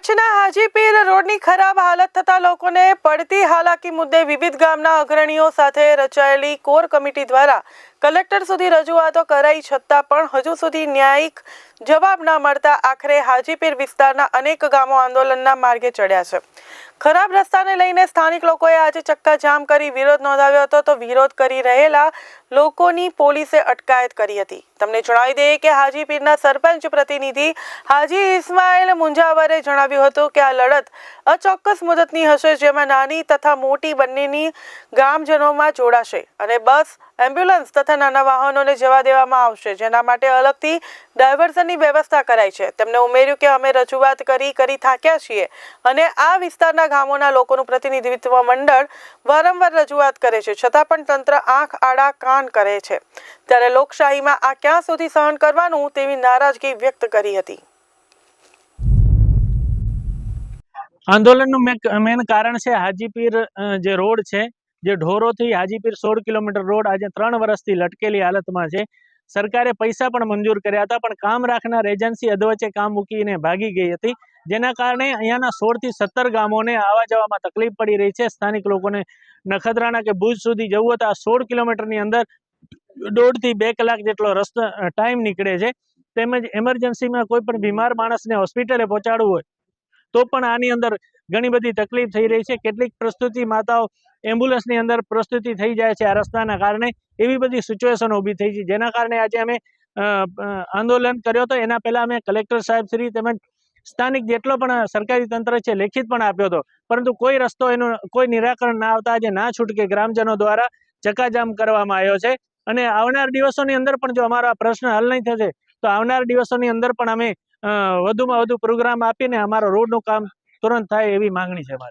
કચ્છના હાજીપીર રોડની ખરાબ હાલત થતા લોકોને પડતી હાલાકી મુદ્દે વિવિધ ગામના અગ્રણીઓ સાથે રચાયેલી કોર કમિટી દ્વારા કલેક્ટર સુધી રજૂઆતો કરાઈ છતાં પણ હજુ સુધી ન્યાયિક જવાબ ન મળતા આખરે હાજીપીર વિસ્તારના અનેક ગામો આંદોલનના માર્ગે ચડ્યા છે. ખરાબ રસ્તાને લઈને સ્થાનિક લોકોએ આજે ચક્કાજામ કરી વિરોધ નોંધાવ્યો હતો તો વિરોધ કરી રહેલા લોકોની પોલીસે અટકાયત કરી હતી. તમને જણાવી દઈએ કે હાજીપીરના સરપંચ પ્રતિનિધિ હાજી ઇસ્માઇલ મુંજાવરે જણાવ્યું હતું કે આ લડત અચોક્કસ મુદતની હશે જેમાં નાની તથા મોટી બંનેની ગામજનોમાં જોડાશે અને બસ, એમ્બ્યુલન્સ તથા નાના વાહનોને જવા દેવામાં આવશે, જેના માટે અલગથી ડાયવર્ઝનની વ્યવસ્થા કરાઈ છે. તેમણે ઉમેર્યું કે અમે રજૂઆત કરી કરી થાક્યા છીએ અને આ વિસ્તારના ગામોના લોકોનું પ્રતિનિધિત્વ મંડળ વારંવાર રજૂઆત કરે છે. છતાં પણ તંત્ર આંખ, આડા, કાન કરે છે. ત્યારે લોકશાહીમાં આ ક્યાં સુધી સહન કરવાનું તેવી નારાજગી વ્યક્ત કરી હતી. આંદોલનનું મેન કારણ છે હાજીપીર જે રોડ છે જે ઢોરોથી હાજીપીર સોળ કિલોમીટર રોડ આજે ત્રણ વર્ષથી લટકેલી હાલતમાં છે. સરકારે પૈસા પણ મંજૂર કર્યા હતા, પણ કામ રાખનાર એજન્સી અધવચ્ચે કામ મૂકીને ભાગી ગઈ હતી. જેના કારણે અહીંયાના સોળથી સત્તર ગામોને આવવા જવામાં તકલીફ પડી રહી છે. સ્થાનિક લોકોને નખત્રાણા કે ભુજ સુધી જવું હોય તો આ સોળ કિલોમીટરની અંદર દોઢથી બે કલાક જેટલો રસ્તો ટાઈમ નીકળે છે. તેમજ એમરજન્સીમાં કોઈ પણ બીમાર માણસને હોસ્પિટલે પહોંચાડવું હોય તો પણ આની અંદર ઘણી બધી તકલીફ થઈ રહી છે. કેટલીક પ્રસ્તુતિ માતાઓ એમ્બ્યુલન્સની અંદર પ્રસ્તુતિ થઈ જાય છે આ રસ્તાના કારણે. એવી બધી સિચ્યુએશન ઊભી થઈ છે. જેના કારણે આજે અમે આંદોલન કર્યો હતો. એના પહેલાં અમે કલેક્ટર સાહેબ શ્રી તેમજ સ્થાનિક જેટલો પણ સરકારી તંત્ર છે, લેખિત પણ આપ્યો હતો. પરંતુ કોઈ રસ્તો એનું, કોઈ નિરાકરણ ના આવતા આજે ના છૂટકે ગ્રામજનો દ્વારા ચકાજામ કરવામાં આવ્યો છે. અને આવનાર દિવસોની અંદર પણ જો અમારો પ્રશ્ન હલ નહીં થશે તો આવનાર દિવસોની અંદર પણ અમે વધુમાં વધુ પ્રોગ્રામ આપીને અમારો રોડનું કામ તુરંત થાય એવી માંગણી છે મારી